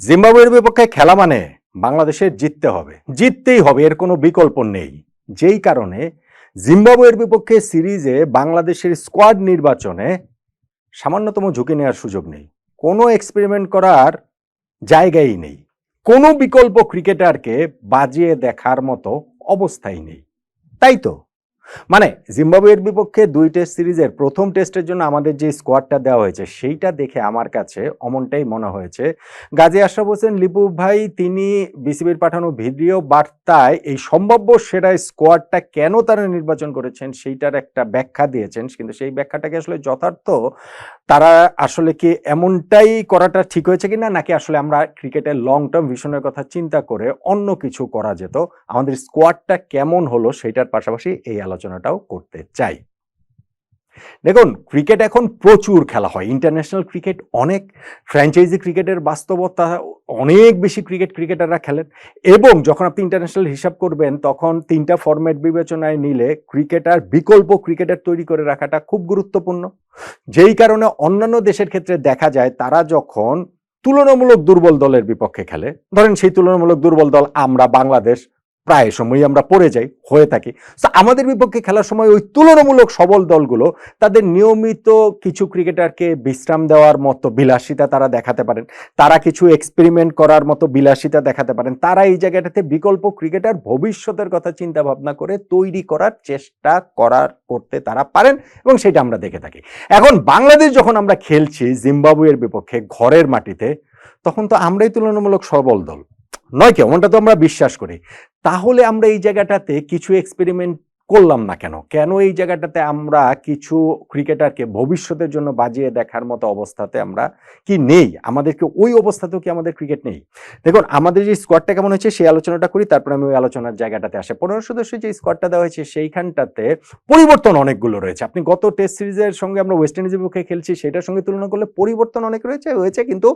জিম্বাবুয়ের বিপক্ষে খেলা মানে বাংলাদেশের জিততে হবে। জিততেই হবে, এর কোনো বিকল্প নেই। যেই কারণে জিম্বাবুয়ের বিপক্ষে সিরিজে বাংলাদেশের স্কোয়াড নির্বাচনে সামান্যতম ঝুঁকি নেওয়ার সুযোগ নেই। কোনো এক্সপেরিমেন্ট করার জায়গাই নেই। কোনো বিকল্প ক্রিকেটারকে বাজিয়ে দেখার মতো অবস্থাই নেই। তাই তো? মানে জিম্বাবুয়ের বিপক্ষে দুই টেস্ট সিরিজের প্রথম টেস্টের জন্য আমাদের যে স্কোয়াডটা দেওয়া হয়েছে, সেইটা দেখে আমার কাছে অমনটাই মনে হয়েছে। গাজী আশরাফ হোসেন, লিপু ভাই, তিনি বিসিবির পাঠানো ভিডিও বার্তায় এই সম্ভাব্য সেরা স্কোয়াডটা কেন তারা নির্বাচন করেছেন সেইটার একটা ব্যাখ্যা দিয়েছেন, কিন্তু সেই ব্যাখ্যাটাকে আসলে যথার্থ তারা আসলে কি এমনটাই করাটা ঠিক হয়েছে কিনা, নাকি আসলে আমরা ক্রিকেটের লং টার্ম ভিশনের কথা চিন্তা করে অন্য কিছু করা যেত? আমাদের স্কোয়াডটা কেমন হলো সেটার পাশাপাশি এই আলোচনাটাও করতে চাই। দেখুন ক্রিকেট এখন প্রচুর খেলা হয়। ইন্টারন্যাশনাল ক্রিকেট অনেক ফ্র্যাঞ্চাইজি ক্রিকেটের বাস্তবতা অনেক বেশি ক্রিকেট ক্রিকেটাররা খেলেন। এবং যখন আপনি ইন্টারন্যাশনাল হিসাব করবেন, তখন তিনটা ফরম্যাট বিবেচনায় নিলে ক্রিকেটার বিকল্প ক্রিকেটার তৈরি করে রাখাটা খুব গুরুত্বপূর্ণ। যেই কারণে অন্যান্য দেশের ক্ষেত্রে দেখা যায়, তারা যখন তুলনামূলক দুর্বল দলের বিপক্ষে খেলে, ধরেন সেই তুলনামূলক দুর্বল দল আমরা, বাংলাদেশ প্রায় সময়ই আমরা পড়ে যাই, হয়ে থাকি। তো আমাদের বিপক্ষে খেলার সময় ওই তুলনামূলক সবল দলগুলো, তাদের নিয়মিত কিছু ক্রিকেটারকে বিশ্রাম দেওয়ার মতো বিলাসিতা তারা দেখাতে পারেন। তারা কিছু এক্সপেরিমেন্ট করার মতো বিলাসিতা দেখাতে পারেন। তারা এই জায়গাটাতে বিকল্প ক্রিকেটার ভবিষ্যতের কথা চিন্তা ভাবনা করে তৈরি করার চেষ্টা করার, করতে তারা পারেন এবং সেটা আমরা দেখে থাকি। এখন বাংলাদেশ যখন আমরা খেলছি, জিম্বাবুয়ের বিপক্ষে ঘরের মাটিতে, তখন তো আমরাই তুলনামূলক সবল দল। নয় কি এমনটা তো আমরা বিশ্বাস করি। তাহলে আমরা এই জায়গাটাতে কিছু এক্সপেরিমেন্ট করলাম না কেন? কেন এই জায়গাটাতে আমরা কিছু ক্রিকেটারকে ভবিষ্যতের জন্য বাজিয়ে দেখার মতো অবস্থাতে আমরা কি নেই? আমাদেরকে ওই অবস্থাতেও কি আমাদের ক্রিকেট নেই? দেখুন, আমাদের যে স্কোয়াডটা কেমন হয়েছে সেই আলোচনাটা করি, তারপরে আমি ওই আলোচনার জায়গাটাতে আসে। পনেরো সদস্য যে স্কোয়াডটা দেওয়া হয়েছে সেইখানটাতে পরিবর্তন অনেকগুলো রয়েছে। আপনি গত টেস্ট সিরিজের সঙ্গে আমরা ওয়েস্ট ইন্ডিজের পক্ষে খেলছি, সেটার সঙ্গে তুলনা করলে পরিবর্তন অনেক রয়েছে, হয়েছে কিন্তু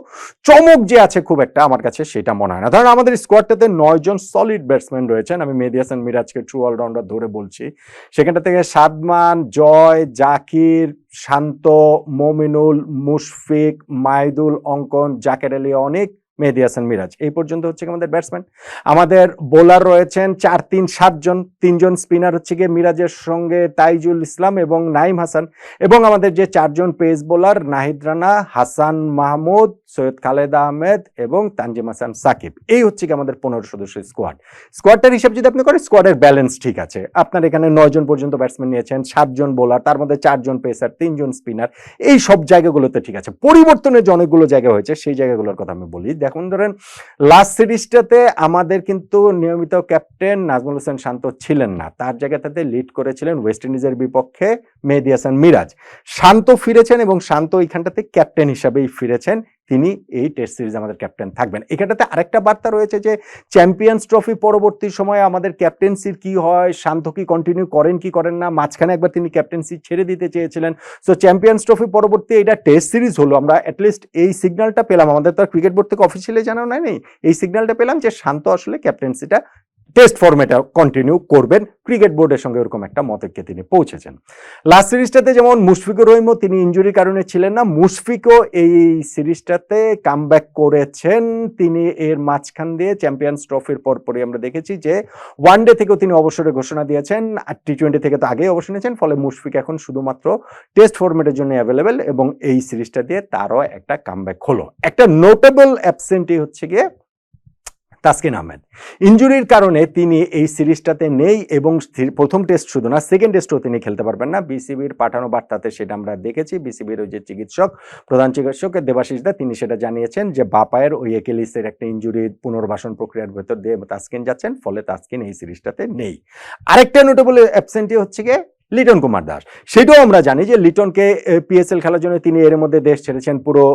চমক যে আছে খুব একটা আমার কাছে সেটা মনে হয় না। ধরেন, আমাদের স্কোয়াডটাতে নয়জন সলিড ব্যাটসম্যান রয়েছেন। আমি মেহেদি হাসান মিরাজকে ট্রু অলরাউন্ডার ধরে বলছি। সেখানটা থেকে সাদমান জয় জাকির শান্ত মমিনুল মুশফিক মাইদুল অঙ্কন জাকের আলী অনেক মেহেদি হাসান মিরাজ। এই পর্যন্ত হচ্ছে আমাদের ব্যাটসম্যান আমাদের বোলার রয়েছেন চার, তিন সাতজন তিনজন স্পিনার হচ্ছে গিয়ে মিরাজের সঙ্গে তাইজুল ইসলাম এবং নাইম হাসান। এবং আমাদের যে চারজন পেস বোলার নাহিদ রানা, হাসান মাহমুদ, সৈয়দ খালেদ আহমেদ এবং তানজিম হাসান সাকিব। এই হচ্ছে আমাদের পনেরো সদস্য স্কোয়াড স্কোয়াডটার হিসাব যদি আপনি করেন স্কোয়াডের ব্যালেন্স ঠিক আছে। আপনার এখানে নয় জন পর্যন্ত ব্যাটসম্যান নিয়েছেন সাতজন বোলার তার মধ্যে চারজন পেসার তিনজন স্পিনার এই সব জায়গাগুলোতে ঠিক আছে। পরিবর্তনের যে অনেকগুলো জায়গা হয়েছে, সেই জায়গাগুলোর কথা আমি বলি। দেখুন, ধরেন লাস্ট সিরিজটাতে আমাদের কিন্তু নিয়মিত ক্যাপ্টেন নাজমুল হোসেন শান্ত ছিলেন না। তার জায়গাটাতে লিড করেছিলেন ওয়েস্ট ইন্ডিজের বিপক্ষে মেহেদি হাসান মিরাজ। শান্ত ফিরেছেন এবং শান্ত এইখানটাতে ক্যাপ্টেন হিসাবেই ফিরেছেন তিনি এই টেস্ট সিরিজ আমাদের ক্যাপ্টেন থাকবেন। এখানটাতে আরেকটা বার্তা রয়েছে যে চ্যাম্পিয়ন্স ট্রফি পরবর্তী সময়ে আমাদের ক্যাপ্টেন্সির কি হয়, শান্ত কি কন্টিনিউ করেন, কি করেন না, মাঝখানে একবার তিনি ক্যাপ্টেন্সি ছেড়ে দিতে চেয়েছিলেন। সো চ্যাম্পিয়ন্স ট্রফি পরবর্তী এটা টেস্ট সিরিজ হলো। আমরা অ্যাটলিস্ট এই সিগন্যালটা পেলাম। আমাদের তো আর ক্রিকেট বোর্ড থেকে অফিসিয়ালি জানানো নেই এই সিগন্যালটা পেলাম যে, শান্ত আসলে ক্যাপ্টেন্সিটা টেস্ট ফর্মেটে কন্টিনিউ করবেন। ক্রিকেট বোর্ডের সঙ্গে ওরকম একটা মতৈক্যে তিনি পৌঁছেছেন। লাস্ট সিরিজটাতে যেমন মুশফিকুর রহিমও তিনি ইঞ্জুরির কারণে ছিলেন না, মুশফিকও এই সিরিজটাতে কাম করেছেন। তিনি এর মাঝখান দিয়ে চ্যাম্পিয়ন্স ট্রফির পরপরই আমরা দেখেছি যে ওয়ান ডে থেকেও তিনি অবসরে ঘোষণা দিয়েছেন। আর টি টোয়েন্টি থেকে তো আগেই অবসর নিয়েছেন, ফলে মুশফিক এখন শুধুমাত্র টেস্ট ফর্মেটের জন্য অ্যাভেলেবেল এবং এই সিরিজটা দিয়ে তারও একটা কামব্যাক হলো। একটা নোটেবল অ্যাবসেন্টই হচ্ছে গিয়ে তাসকিন আহমেদ। ইঞ্জুরির কারণে তিনি এই সিরিজটাতে নেই এবং প্রথম টেস্ট শুধু না সেকেন্ড টেস্টও তিনি খেলতে পারবেন না। বিসিবির পাঠানো বার্তাতে সেটা আমরা দেখেছি। বিসিবির ওই যে চিকিৎসক, প্রধান চিকিৎসক দেবাশিস দা, তিনি সেটা জানিয়েছেন যে বাপায়ের ওই একেলিসের একটা ইঞ্জুরির পুনর্বাসন প্রক্রিয়ার ভেতর দিয়ে তাসকিন যাচ্ছেন, ফলে তাসকিন এই সিরিজটাতে নেই। আরেকটা নোটেবল অ্যাবসেন্টি হচ্ছে গিয়ে লিটন কুমার দাস। সেটাও আমরা জানি যে লিটনকে পিএসএল খেলার জন্য তিনি এর মধ্যে দেশ ছেড়েছেন। পুরো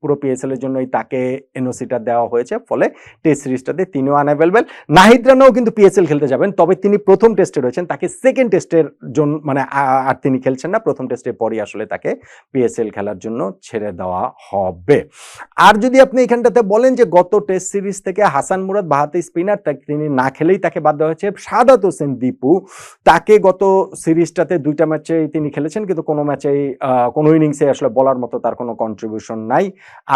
পুরো পিএসএল এর জন্যই তাকে এনওসিটা দেওয়া হয়েছে। ফলে টেস্ট সিরিজটাতে তিনিও আনঅ্যাভেলেবেল নাহিদ রানাও কিন্তু পিএসএল খেলতে যাবেন। তবে তিনি প্রথম টেস্টে রয়েছেন। তাকে সেকেন্ড টেস্টের জন্য মানে আর তিনি খেলছেন না। প্রথম টেস্টের পরই আসলে তাকে পিএসএল খেলার জন্য ছেড়ে দেওয়া হবে। আর যদি আপনি এখানটাতে বলেন যে গত টেস্ট সিরিজ থেকে হাসান মুরাদ, বাহাতে স্পিনার তিনি না খেলেই তাকে বাদ দেওয়া হয়েছে। সাদাত হোসেন দীপু, তাকে গত সিরিজটাতে দুইটা ম্যাচেই তিনি খেলেছেন, কিন্তু কোনো ম্যাচেই কোনো ইনিংসে আসলে বলার মতো তার কোনো কন্ট্রিবিউশন নাই।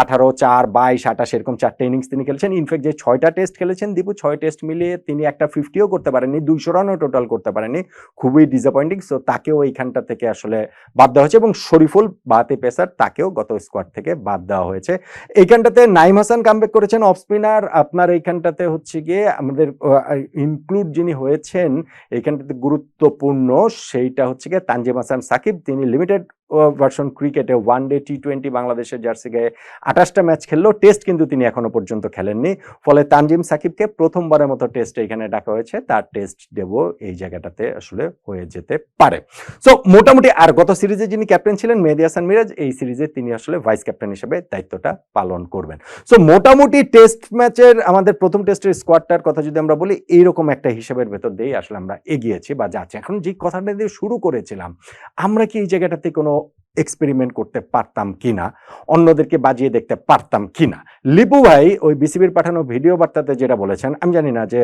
আঠারো, চার, বাইশ, আঠাশ, এরকম চারটে ইনিংস তিনি খেলেছেন। ইনফ্যাক্ট যে ছয়টা টেস্ট খেলেছেন দীপু, ছয় টেস্ট মিলিয়ে তিনি একটা ফিফটিও করতে পারেননি, দুইশো রানও টোটাল করতে পারেননি। খুবই ডিসঅ্যাপয়েন্টিং সো তাকেও এইখানটা থেকে আসলে বাদ দেওয়া হয়েছে এবং শরীফুল বাতে পেসার তাকেও গত স্কোয়াড থেকে বাদ দেওয়া হয়েছে। এইখানটাতে নাইম হাসান কামব্যাক করেছেন অফ স্পিনার আপনার এইখানটাতে হচ্ছে গিয়ে আমাদের ইনক্লুড যিনি হয়েছেন, এইখানটাতে গুরুত্বপূর্ণ সেইটা হচ্ছে গিয়ে তানজিম হাসান সাকিব তিনি লিমিটেড ভার্সন ক্রিকেটে ওয়ান ডে টি টোয়েন্টি বাংলাদেশের জার্সি গায়ে আঠাশটা ম্যাচ খেললেও টেস্ট কিন্তু তিনি এখনও পর্যন্ত খেলেননি। ফলে তানজিম সাকিবকে প্রথমবারের মতো টেস্টে এখানে ডাকা হয়েছে। তার টেস্ট দেব এই জায়গাটাতে আসলে হয়ে যেতে পারে। সো, মোটামুটি আর গত সিরিজে যিনি ক্যাপ্টেন ছিলেন মেহেদি হাসান মিরাজ, এই সিরিজে তিনি আসলে ভাইস ক্যাপ্টেন হিসেবে দায়িত্বটা পালন করবেন। সো, মোটামুটি টেস্ট ম্যাচের, আমাদের প্রথম টেস্টের স্কোয়াডটার কথা যদি আমরা বলি, এইরকম একটা হিসেবের ভেতর দিয়েই আসলে আমরা এগিয়েছি বা যাচ্ছি। এখন যে কথাটা দিয়ে শুরু করেছিলাম, আমরা কি এই জায়গাটাতে কোনো এক্সপেরিমেন্ট করতে পারতাম কি না অন্যদেরকে বাজিয়ে দেখতে পারতাম কি না লিপু ভাই ওই বিসিবির পাঠানো ভিডিও বার্তাতে যেটা বলেছেন, আমি জানি না যে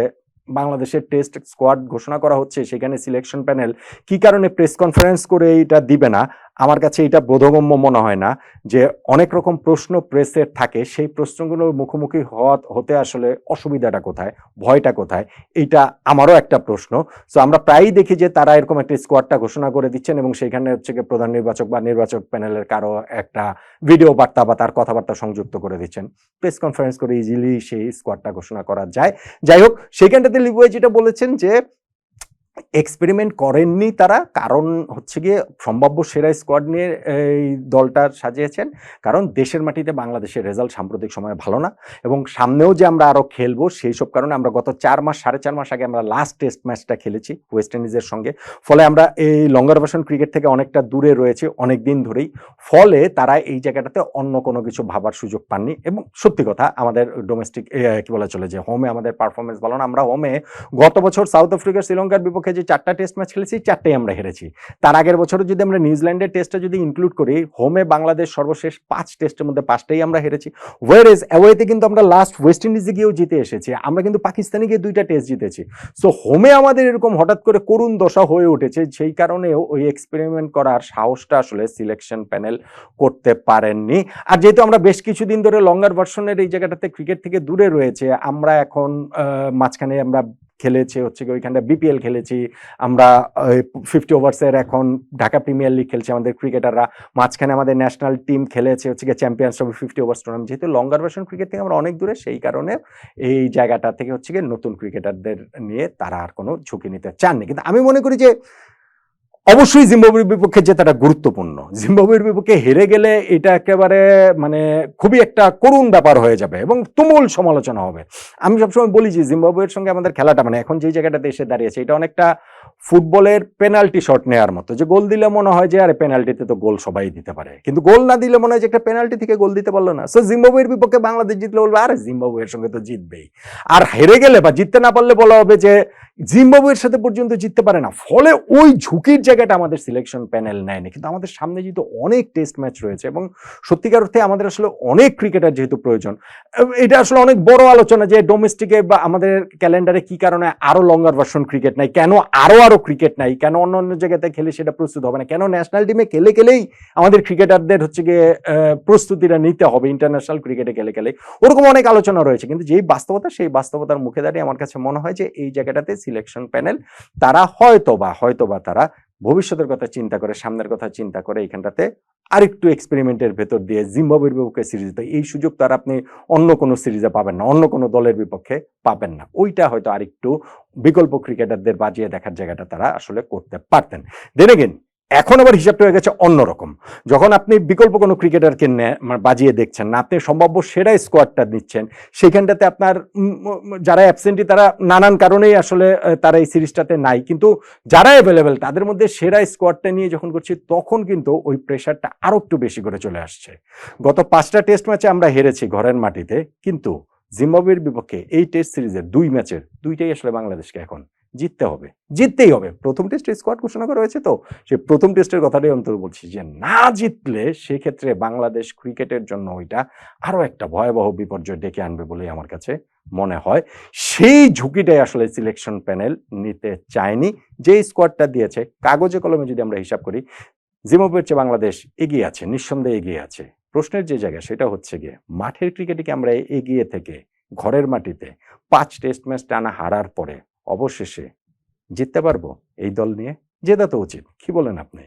বাংলাদেশের টেস্ট স্কোয়াড ঘোষণা করা হচ্ছে, সেখানে সিলেকশন প্যানেল কি কারণে প্রেস কনফারেন্স করে এটা দিবে না আমার কাছে এটা বোধগম্য মনে হয় না যে অনেক রকম প্রশ্ন প্রেসের থাকে। সেই প্রশ্নগুলোর মুখোমুখি হওয়া হতে আসলে অসুবিধাটা কোথায়? ভয়টা কোথায়? এইটা আমারও একটা প্রশ্ন। সো আমরা প্রায়ই দেখি যে তারা এরকম একটা স্কোয়াডটা ঘোষণা করে দিচ্ছেন এবং সেখানে হচ্ছে গিয়ে প্রধান নির্বাচক বা নির্বাচক প্যানেলের কারও একটা ভিডিও বার্তা বা তার কথাবার্তা সংযুক্ত করে দিচ্ছেন। প্রেস কনফারেন্স করে ইজিলি সেই স্কোয়াডটা ঘোষণা করা যায়। যাই হোক, সেখানটাতে লিবুয়ে যেটা বলেছেন যে এক্সপেরিমেন্ট করেননি তারা। কারণ হচ্ছে গিয়ে সম্ভাব্য সেরা স্কোয়াড নিয়ে, এই দলটা সাজিয়েছেন। কারণ দেশের মাটিতে বাংলাদেশের রেজাল্ট সাম্প্রতিক সময়ে ভালো না। এবং সামনেও যে আমরা আরও খেলব, সেই সব কারণে আমরা গত চার মাস, সাড়ে চার মাস আগে আমরা লাস্ট টেস্ট ম্যাচটা খেলেছি ওয়েস্ট ইন্ডিজের সঙ্গে। ফলে আমরা এই লঙ্গার ভার্সন ক্রিকেট থেকে অনেকটা দূরে রয়েছে অনেক দিন ধরেই। ফলে তারা এই জায়গাটাতে অন্য কোনো কিছু ভাবার সুযোগ পাননি। এবং সত্যি কথা, আমাদের ডোমেস্টিক কী বলা চলে যে হোমে আমাদের পারফরমেন্স ভালো না। আমরা হোমে গত বছর সাউথ আফ্রিকা শ্রীলঙ্কার বিপক্ষে যে চারটা টেস্ট ম্যাচ খেলেছি, চারটাই আমরা হেরেছি। তার আগের বছরও যদি আমরা নিউজিল্যান্ডের টেস্টটা যদি ইনক্লুড করি হোমে বাংলাদেশ সর্বশেষ পাঁচ টেস্টের মধ্যে পাঁচটাই আমরা হেরেছি। ওয়ার ইজ অ্যাওয়েতে কিন্তু আমরা লাস্ট ওয়েস্ট ইন্ডিজে গিয়েও জিতে এসেছি। আমরা কিন্তু পাকিস্তানে গিয়ে দুইটা টেস্ট জিতেছি। সো হোমে আমাদের এরকম হঠাৎ করে করুণ দশা হয়ে উঠেছে, সেই কারণেও ওই এক্সপেরিমেন্ট করার সাহসটা আসলে সিলেকশন প্যানেল করতে পারেননি। আর যেহেতু আমরা বেশ কিছুদিন ধরে লঙ্গার ভার্সনের এই জায়গাটাতে ক্রিকেট থেকে দূরে রয়েছে, আমরা এখন মাঝখানে আমরা খেলেছি, হচ্ছে ওইখানটা বিপিএল খেলেছি। আমরা ফিফটি ওভার্সের এখন ঢাকা প্রিমিয়ার লিগ খেলছে আমাদের ক্রিকেটাররা মাঝখানে আমাদের ন্যাশনাল টিম খেলেছে, হচ্ছে গিয়ে champions trophy fifty overs tournament যেহেতু লঙ্গার ভার্সন ক্রিকেট থেকে আমরা অনেক দূরে, সেই কারণে এই জায়গাটা থেকে হচ্ছে গিয়ে নতুন ক্রিকেটারদের নিয়ে তারা আর কোনো ঝুঁকি নিতে চাননি। কিন্তু আমি মনে করি যে অবশ্যই জিম্বাবুয়ের বিপক্ষে জেতাটা গুরুত্বপূর্ণ। জিম্বাবুয়ের বিপক্ষে হেরে গেলে এটা একেবারে মানে খুবই একটা করুণ ব্যাপার হয়ে যাবে এবং তুমুল সমালোচনা হবে। আমি সবসময় বলি যে, জিম্বাবুয়ের সঙ্গে আমাদের খেলাটা মানে এখন যে জায়গাটাতে এসে দাঁড়িয়েছে, এটা অনেকটা ফুটবলের পেনাল্টি শট নেওয়ার মতো। যে গোল দিলে মনে হয় যে, আরে, পেনাল্টিতে তো গোল সবাই দিতে পারে। কিন্তু গোল না দিলে মনে হয় যে, একটা পেনাল্টি থেকে গোল দিতে পারল না। সো জিম্বাবুয়ের বিপক্ষে বাংলাদেশ জিতলে বলবে, আরে, জিম্বাবুয়ের সঙ্গে তো জিতবেই। আর হেরে গেলে বা জিততে না পারলে বলা হবে যে, জিম্বাবুয়ের সাথে পর্যন্ত জিততে পারে না। ফলে ওই ঝুঁকির জায়গাটা আমাদের সিলেকশন প্যানেল নেয়নি। কিন্তু আমাদের সামনে যেহেতু অনেক টেস্ট ম্যাচ রয়েছে এবং সত্যিকার অর্থে আমাদের আসলে অনেক ক্রিকেটার যেহেতু প্রয়োজন, এটা আসলে অনেক বড় আলোচনা যে ডোমেস্টিকে বা আমাদের ক্যালেন্ডারে কি কারণে আরও লঙ্গার ভার্সন ক্রিকেট নাই, কেন আরও আরও ক্রিকেট নাই? কেন অন্য অন্য জায়গাতে খেলে সেটা প্রস্তুত হবে না? কেন ন্যাশনাল টিমে খেলে খেলেই আমাদের ক্রিকেটারদের হচ্ছে গিয়ে প্রস্তুতিটা নিতে হবে? ইন্টারন্যাশনাল ক্রিকেটে খেলে খেলে। ওরকম অনেক আলোচনা রয়েছে, কিন্তু যেই বাস্তবতা, সেই বাস্তবতার মুখে দাঁড়িয়ে আমার কাছে মনে হয় যে এই জায়গাটাতে সিলেকশন প্যানেল তারা হয়তো বা হয়তো বা তারা ভবিষ্যতের কথা চিন্তা করে, সামনের কথা চিন্তা করে এইখানটাতে আরেকটু এক্সপেরিমেন্টের ভেতর দিয়ে জিম্বাবুয়ের বিপক্ষে সিরিজ এই সুযোগ তো আর আপনি অন্য কোনো সিরিজে পাবেন না, অন্য কোনো দলের বিপক্ষে পাবেন না। ওইটা হয়তো আরেকটু বিকল্প ক্রিকেটারদের বাজিয়ে দেখার জায়গাটা তারা আসলে করতে পারতেন। দেন এখন আবার হিসাবটা হয়ে গেছে অন্যরকম। যখন আপনি বিকল্প কোনো ক্রিকেটারকে বাজিয়ে দেখছেন না আপনি সম্ভাব্য সেরা স্কোয়াডটা নিচ্ছেন সেইখানটাতে আপনার যারা অ্যাবসেন্টি তারা নানান কারণেই আসলে তারা এই সিরিজটাতে নাই। কিন্তু যারা অ্যাভেলেবেল তাদের মধ্যে সেরা স্কোয়াডটা নিয়ে যখন করছি, তখন কিন্তু ওই প্রেশারটা আরও একটু বেশি করে চলে আসছে। গত পাঁচটা টেস্ট ম্যাচে আমরা হেরেছি ঘরের মাটিতে, কিন্তু জিম্বাবুয়ের বিপক্ষে এই টেস্ট সিরিজের দুই ম্যাচের, দুইটাই আসলে বাংলাদেশকে এখন জিততে হবে, জিততেই হবে। প্রথম টেস্টে স্কোয়াড ঘোষণা করা হয়েছে তো? সে প্রথম টেস্টের কথাটাই অন্তর বলছি যে, না জিতলে সেক্ষেত্রে বাংলাদেশ ক্রিকেটের জন্য ওইটা আরও একটা ভয়াবহ বিপর্যয় ডেকে আনবে বলেই আমার কাছে মনে হয়। সেই ঝুঁকিটাই আসলে সিলেকশন প্যানেল নিতে চায়নি। যে স্কোয়াডটা দিয়েছে, কাগজে কলমে যদি আমরা হিসাব করি, জিম্বাবুয়ের চেয়ে বাংলাদেশ এগিয়ে আছে, নিঃসন্দেহে এগিয়ে আছে। প্রশ্নের যে জায়গা, সেটা হচ্ছে গিয়ে, মাঠের ক্রিকেটে কি আমরা এগিয়ে থেকে, ঘরের মাটিতে, পাঁচ টেস্ট ম্যাচ টানা হারার পরে অবশেষে জিততে পারব এই দল নিয়ে জেতা তো উচিত কি বলেন আপনি?